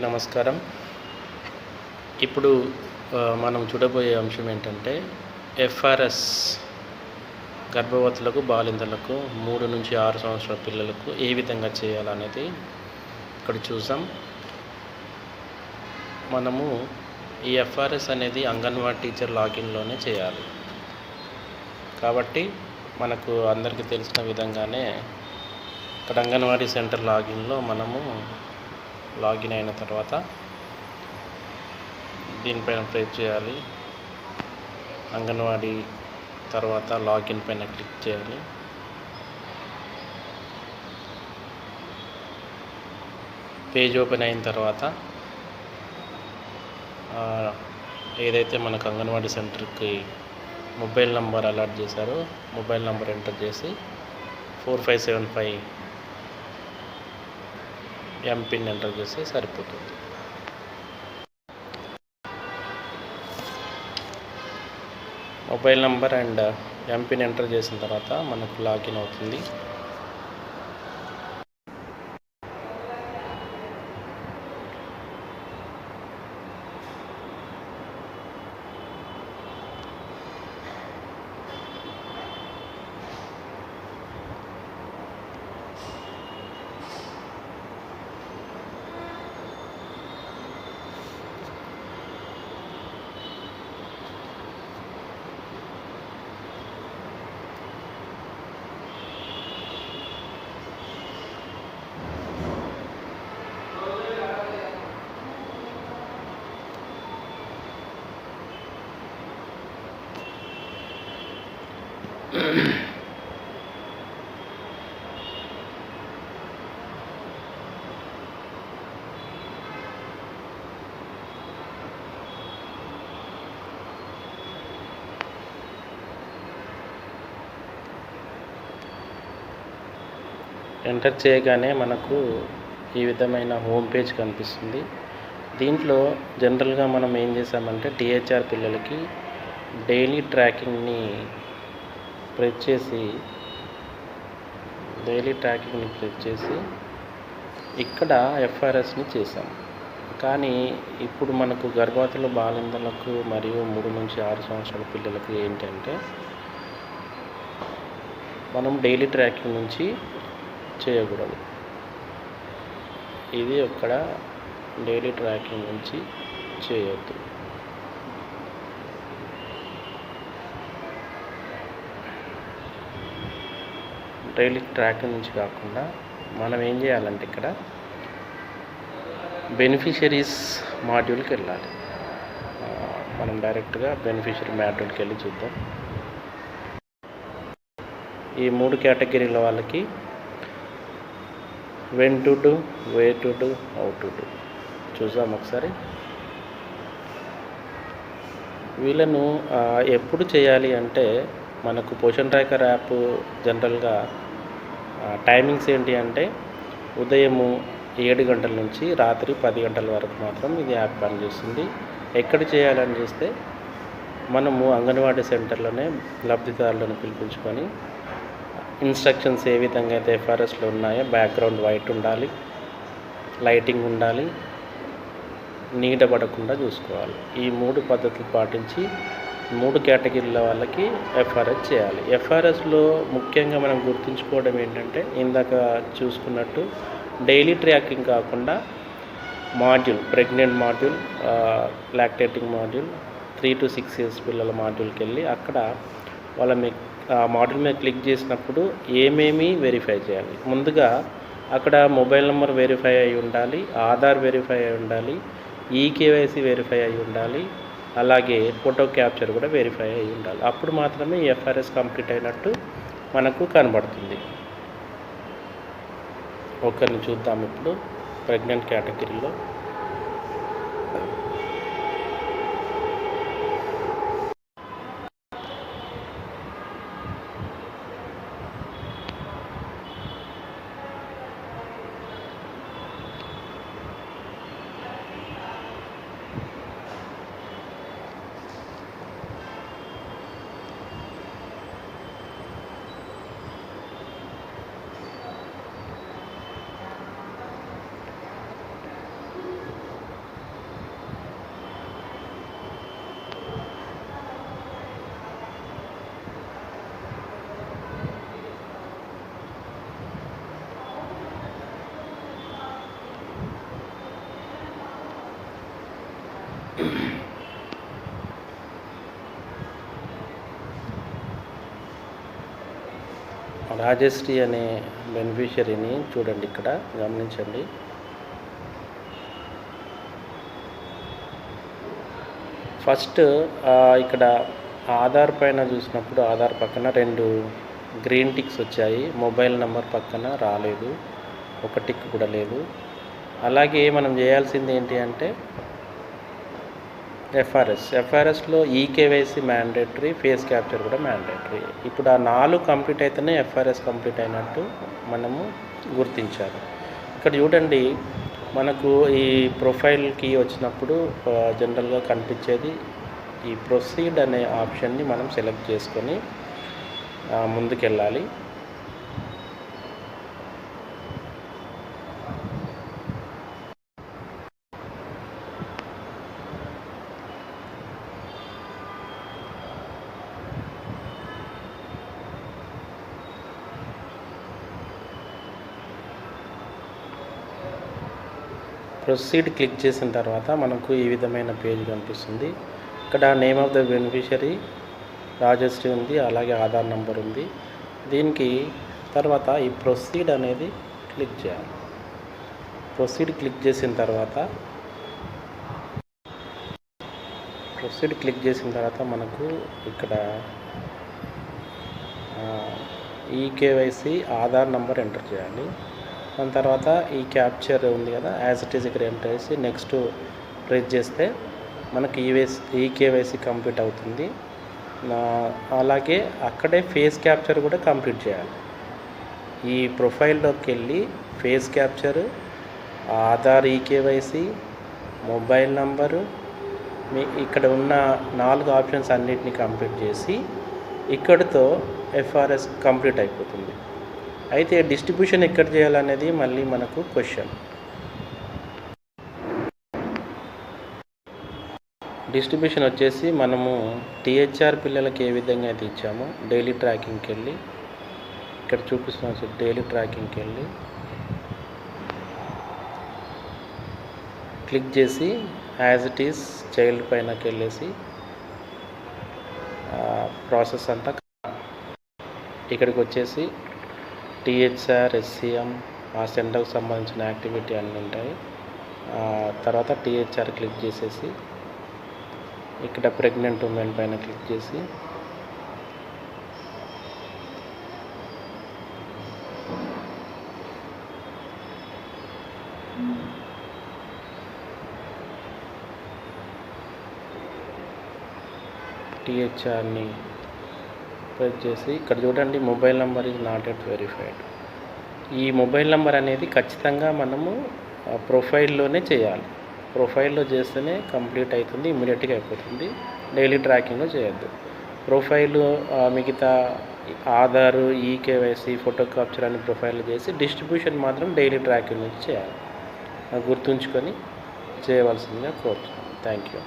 నమస్కారం. ఇప్పుడు మనం చూడబోయే అంశం ఏంటంటే ఎఫ్ఆర్ఎస్ గర్భవతులకు బాలింతలకు మూడు నుంచి ఆరు సంవత్సరాల పిల్లలకు ఏ విధంగా చేయాలనేది ఇక్కడ చూసాం. మనము ఈ ఎఫ్ఆర్ఎస్ అనేది అంగన్వాడీ టీచర్ లాగిన్లోనే చేయాలి. కాబట్టి మనకు అందరికీ తెలిసిన విధంగానే ఇక్కడ అంగన్వాడీ సెంటర్ లాగిన్లో మనము లాగిన్ అయిన తర్వాత దీనిపైన ప్రెస్ చేయాలి. అంగన్వాడీ తర్వాత లాగిన్ పైన క్లిక్ చేయాలి. పేజ్ ఓపెన్ అయిన తర్వాత ఏదైతే మనకు అంగన్వాడీ సెంటర్కి మొబైల్ నంబర్ అలాట్ చేశారో మొబైల్ నంబర్ ఎంటర్ చేసి four five seven five MPIN enter చేస్తే సరిపోతుంది. Mobile number and MPIN enter చేసిన తర్వాత మనకు లాగిన్ అవుతుంది. ఎంటర్ చేయగానే మనకు ఈ విధమైన హోమ్ పేజ్ కనిపిస్తుంది. దీంట్లో జనరల్గా మనం ఏం చేసామంటే టీహెచ్ఆర్ పిల్లలకి డైలీ ట్రాకింగ్ని ప్రెస్ చేసి డైలీ ట్రాకింగ్ని ప్రెస్ చేసి ఇక్కడ ఎఫ్ఆర్ఎస్ని చేసాం కానీ ఇప్పుడు మనకు గర్భవతుల బాలిందలకు మరియు మూడు నుంచి ఆరు సంవత్సరాల పిల్లలకు ఏంటంటే మనం డైలీ ట్రాకింగ్ నుంచి చేయకూడదు. ఇది అక్కడ డైలీ ట్రాకింగ్ నుంచి చేయొద్దు. డైలీ ట్రాకింగ్ నుంచి కాకుండా మనం ఏం చేయాలంటే ఇక్కడ బెనిఫిషరీస్ మాడ్యూల్కి వెళ్ళాలి. మనం డైరెక్ట్గా బెనిఫిషరీ మాడ్యూల్కి వెళ్ళి చూద్దాం. ఈ మూడు కేటగిరీల వాళ్ళకి when to do way to do how to do చూద్దాం ఒకసారి. వీళ్ళను ఎప్పుడు చేయాలి అంటే మనకు పోషన్ ట్రాకర్ యాప్ జనరల్గా టైమింగ్స్ ఏంటి అంటే ఉదయము ఏడు గంటల నుంచి రాత్రి పది గంటల వరకు మాత్రం ఇది యాప్ పనిచేస్తుంది. ఎక్కడ చేయాలని చూస్తే మనము అంగన్వాడీ సెంటర్లోనే లబ్ధిదారులను పిలిపించుకొని ఇన్స్ట్రక్షన్స్ ఏ విధంగా అయితే ఎఫ్ఆర్ఎస్లో ఉన్నాయో బ్యాక్గ్రౌండ్ వైట్ ఉండాలి లైటింగ్ ఉండాలి నీడ పడకుండా చూసుకోవాలి. ఈ మూడు పద్ధతులు పాటించి మూడు కేటగిరీల వాళ్ళకి ఎఫ్ఆర్ఎస్ చేయాలి. ఎఫ్ఆర్ఎస్లో ముఖ్యంగా మనం గుర్తుంచుకోవడం ఏంటంటే ఇందాక చూసుకున్నట్టు డైలీ ట్రాకింగ్ కాకుండా module pregnant module lactating module three to six years పిల్లల మాడ్యూల్కి వెళ్ళి అక్కడ వాళ్ళ ఆ మాడ్యూల్ మీద క్లిక్ చేసినప్పుడు ఏమేమి వెరిఫై చేయాలి? ముందుగా అక్కడ మొబైల్ నెంబర్ వెరిఫై అయి ఉండాలి ఆధార్ వెరిఫై అయి ఉండాలి ఈకేవైసీ వెరిఫై అయి ఉండాలి అలాగే ఫోటో క్యాప్చర్ కూడా వెరిఫై అయి ఉండాలి. అప్పుడు మాత్రమే ఎఫ్ఆర్ఎస్ కంప్లీట్ అయినట్టు మనకు కనబడుతుంది. ఒకరిని చూద్దాం ఇప్పుడు ప్రెగ్నెంట్ కేటగిరీలో రాజశ్రీ అనే బెనిఫిషరీని చూడండి ఇక్కడ గమనించండి. ఫస్ట్ ఇక్కడ ఆధార్ పైన చూసినప్పుడు ఆధార్ పక్కన రెండు గ్రీన్ టిక్స్ వచ్చాయి. మొబైల్ నెంబర్ పక్కన రాలేదు. ఒక టిక్ కూడా లేదు. అలాగే మనం చేయాల్సింది ఏంటి అంటే ఎఫ్ఆర్ఎస్ ఎఫ్ఆర్ఎస్లో ఈకేవైసీ మ్యాండేటరీ ఫేస్ క్యాప్చర్ కూడా మ్యాండేటరీ ఇప్పుడు ఆ నాలుగు కంప్లీట్ అయితేనే ఎఫ్ఆర్ఎస్ కంప్లీట్ అయినట్టు మనము గుర్తించాలి. ఇక్కడ చూడండి మనకు ఈ ప్రొఫైల్కి వచ్చినప్పుడు జనరల్గా కనిపించేది ఈ ప్రొసీడ్ అనే ఆప్షన్ని మనం సెలెక్ట్ చేసుకొని ముందుకెళ్ళాలి. ప్రొసీడ్ క్లిక్ చేసిన తర్వాత మనకు ఈ విధమైన పేజ్ కనిపిస్తుంది. ఇక్కడ name of the beneficiary Rajashri ఉంది అలాగే ఆధార్ నంబర్ ఉంది. దీనికి తర్వాత ఈ ప్రొసీడ్ అనేది క్లిక్ చేయాలి. ప్రొసీడ్ క్లిక్ చేసిన తర్వాత ప్రొసీడ్ క్లిక్ చేసిన తర్వాత మనకు ఇక్కడ ఈకేవైసీ ఆధార్ నంబర్ ఎంటర్ చేయాలి. దాని తర్వాత ఈ క్యాప్చర్ ఉంది కదా యాజ్ ఇట్ ఈస్ ఇక్కడ ఎంటర్ చేసి నెక్స్ట్ ప్రెస్ చేస్తే మనకి ఈవేస్ ఈకేవైసీ కంప్లీట్ అవుతుంది. నా- అలాగే అక్కడే ఫేస్ క్యాప్చర్ కూడా కంప్లీట్ చేయాలి. ఈ ప్రొఫైల్లోకి వెళ్ళి face capture Aadhaar eKYC mobile number మీ ఇక్కడ ఉన్న నాలుగు ఆప్షన్స్ అన్నిటిని కంప్లీట్ చేసి ఇక్కడితో ఎఫ్ఆర్ఎస్ కంప్లీట్ అయిపోతుంది. అయితే డిస్ట్రిబ్యూషన్ ఎక్కడ చేయాలనేది మళ్ళీ మనకు క్వశ్చన్ డిస్ట్రిబ్యూషన్ వచ్చేసి మనము టీహెచ్ఆర్ పిల్లలకి ఏ విధంగా అయితే ఇచ్చామో డైలీ ట్రాకింగ్కి వెళ్ళి ఇక్కడ చూపిస్తున్న డైలీ ట్రాకింగ్కి వెళ్ళి క్లిక్ చేసి యాజ్ ఇట్ ఈస్ చైల్డ్ పైనకి వెళ్ళేసి ప్రాసెస్ అంతా ఇక్కడికి వచ్చేసి టీహెచ్ఆర్ ఎస్సీఎం ఆ సెంటర్కి సంబంధించిన యాక్టివిటీ అన్నీ ఉంటాయి. ఆ, తర్వాత టీహెచ్ఆర్ క్లిక్ చేసేసి ఇక్కడ ప్రెగ్నెంట్ ఉమెన్ పైన క్లిక్ చేసి టీహెచ్ఆర్ని ప్రెస్ చేసి ఇక్కడ చూడండి mobile number is not at verified ఈ మొబైల్ నెంబర్ అనేది ఖచ్చితంగా మనము ప్రొఫైల్లోనే చేయాలి. ప్రొఫైల్లో చేస్తేనే కంప్లీట్ అవుతుంది ఇమీడియట్గా అయిపోతుంది. డైలీ ట్రాకింగ్లో చేయొద్దు. ప్రొఫైల్ మిగతా ఆధారు ఈకేవైసీ ఫోటో క్యాప్చర్ అని ప్రొఫైల్ చేసి డిస్ట్రిబ్యూషన్ మాత్రం డైలీ ట్రాకింగ్ నుంచి చేయాలి. గుర్తుంచుకొని చేయవలసిందిగా కోరుతున్నాను. Thank you